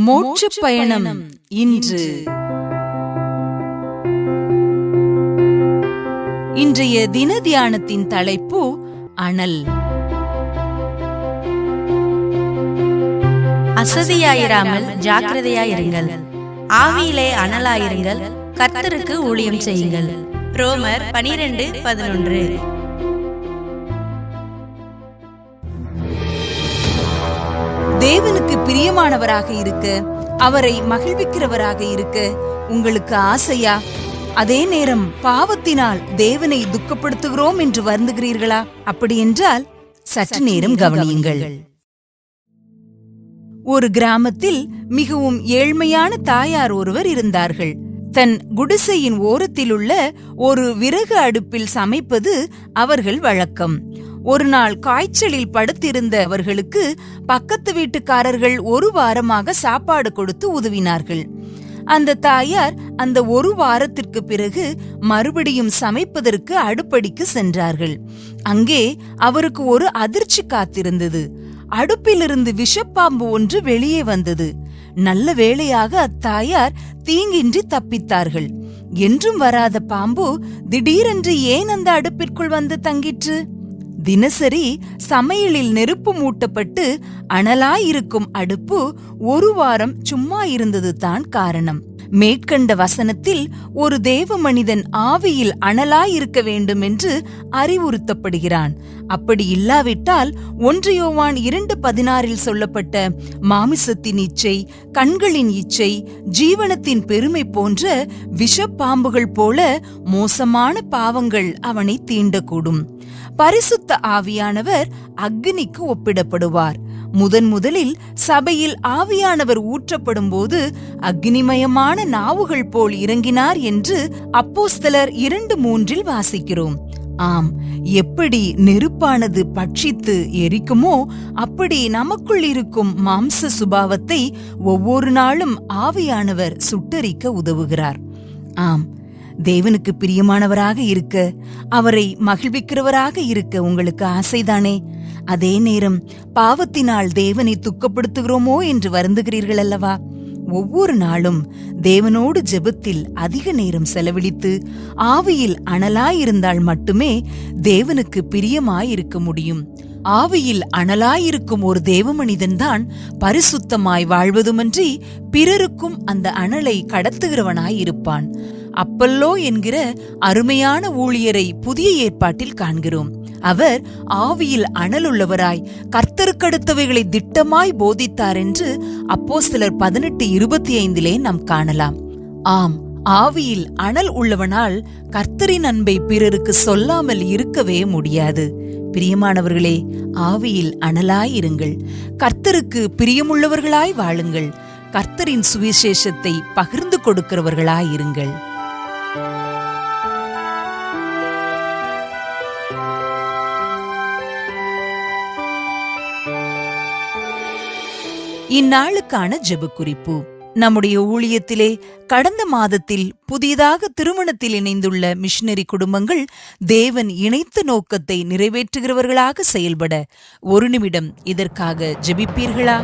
மோட்ச பயணம் இன்று. இன்றைய தின தியானத்தின் தலைப்பு அனல். அசதியாயிராமல் ஜாக்கிரதையாயிருங்கள். ஆவியிலே அனலாயிருங்கள். கர்த்தருக்கு ஊழியம் செய்யுங்கள். ரோமர் பனிரெண்டு பதினொன்று. பிரியமானவராக இருக்க. அவரை மகிழ்விக்கிறவராக இருக்க. உங்களுக்கு ஆசையா? அதே நேரம் பாவத்தினால் தேவனை துக்கப்படுத்துகிறோம் என்று வருந்துகிறீர்களா? அப்படியென்றால் சற்று நேரம் கவனியுங்கள். ஒரு கிராமத்தில் மிகவும் ஏழ்மையான தாயார் ஒருவர் இருந்தார்கள். தன் குடிசையின் ஓரத்திலுள்ள ஒரு விறகு அடுப்பில் சமைப்பது அவர்கள் வழக்கம். ஒரு நாள் காய்ச்சலில் படுத்திருந்த அவர்களுக்கு பக்கத்து வீட்டுக்காரர்கள் ஒரு வாரமாக சாப்பாடு கொடுத்து உதவினார்கள். அந்த தாயார் அந்த ஒரு வாரத்திற்கு பிறகு மறுபடியும் சமைப்பதற்கு அடுப்படிக்கு சென்றார்கள். அங்கே அவருக்கு ஒரு அதிர்ச்சி காத்திருந்தது. அடுப்பிலிருந்து விஷப்பாம்பு ஒன்று வெளியே வந்தது. நல்ல வேளையாக அத்தாயார் தீங்கின்றி தப்பித்தார்கள். என்றும் வராத பாம்பு திடீரென்று ஏன் அந்த அடுப்பிற்குள் வந்து தங்கிற்று? தினசரி சமையலில் நெருப்பு மூட்டப்பட்டு அனலாயிருக்கும் அடுப்பு ஒரு வாரம் சும்மா இருந்தது தான் காரணம். மேற்கண்ட வசனத்தில் ஒரு தேவ மனிதன் ஆவியில் அனலாயிருக்க வேண்டும் என்று அறிவுறுத்தப்படுகிறான். அப்படி இல்லாவிட்டால் ஒன்று யோவான் இரண்டு பதினாறில் சொல்லப்பட்ட மாமிசத்தின் இச்சை கண்களின் இச்சை ஜீவனத்தின் பெருமை போன்ற விஷப்பாம்புகள் போல மோசமான பாவங்கள் அவனை தீண்டக்கூடும். பரிசுத்த ஆவியானவர் அக்னிக்கு ஒப்பிடப்படுவார். முதன் முதலில் சபையில் ஆவியானவர் ஊற்றப்படும் போது அக்னிமயமான நாவுகள் போல் இறங்கினார் என்று அப்போஸ்தலர் இரண்டு மூன்றில் வாசிக்கிறோம். ஆம் எப்படி நெருப்பானது பட்சித்து எரிக்குமோ அப்படி நமக்குள் இருக்கும் மாம்ச சுபாவத்தை ஒவ்வொரு நாளும் ஆவியானவர் சுட்டரிக்க உதவுகிறார். ஆம் தேவனுக்கு பிரியமானவராக இருக்க அவரை மகிழ்விக்கிறவராக இருக்க உங்களுக்கு ஆசைதானே? அதே நேரம் பாவத்தினால் தேவனை துக்கப்படுத்துகிறோமோ என்று வருந்துகிறீர்கள் அல்லவா ஒவ்வொரு நாளும் தேவனோடு ஜெபத்தில் அதிக நேரம் செலவழித்து ஆவியில் அனலாயிருந்தால் மட்டுமே தேவனுக்கு பிரியமாயிருக்க முடியும். ஆவியில் அனலாயிருக்கும் ஒரு தேவ மனிதன்தான் பரிசுத்தமாய் வாழ்வதுமன்றி பிறருக்கும் அந்த அனலை கடத்துகிறவனாயிருப்பான். அப்பல்லோ என்கிற அருமையான ஊழியரை புதிய ஏற்பாட்டில் காண்கிறோம். அவர் ஆவியில் அனலுள்ளவராய் கர்த்தருக்கடுத்தவைகளை திட்டமாய் போதித்தார் என்று அப்போ சிலர் பதினெட்டு இருபத்தி ஐந்திலே நாம் காணலாம். ஆம் ஆவியில் அனல் உள்ளவனால் கர்த்தரின் அன்பை பிறருக்கு சொல்லாமல் இருக்கவே முடியாது. பிரியமானவர்களே ஆவியில் அனலாயிருங்கள். கர்த்தருக்கு பிரியமுள்ளவர்களாய் வாழுங்கள். கர்த்தரின் சுவிசேஷத்தை பகிர்ந்து கொடுக்கிறவர்களாயிருங்கள். இந்நாளுக்கான ஜெப குறிப்பு நம்முடைய ஊழியத்திலே கடந்த மாதத்தில் புதிதாக திருமணத்தில் இணைந்துள்ள மிஷினரி குடும்பங்கள் தேவன் இணைத்த நோக்கத்தை நிறைவேற்றுகிறவர்களாக செயல்பட ஒரு நிமிடம் இதற்காக ஜெபிப்பீர்களா?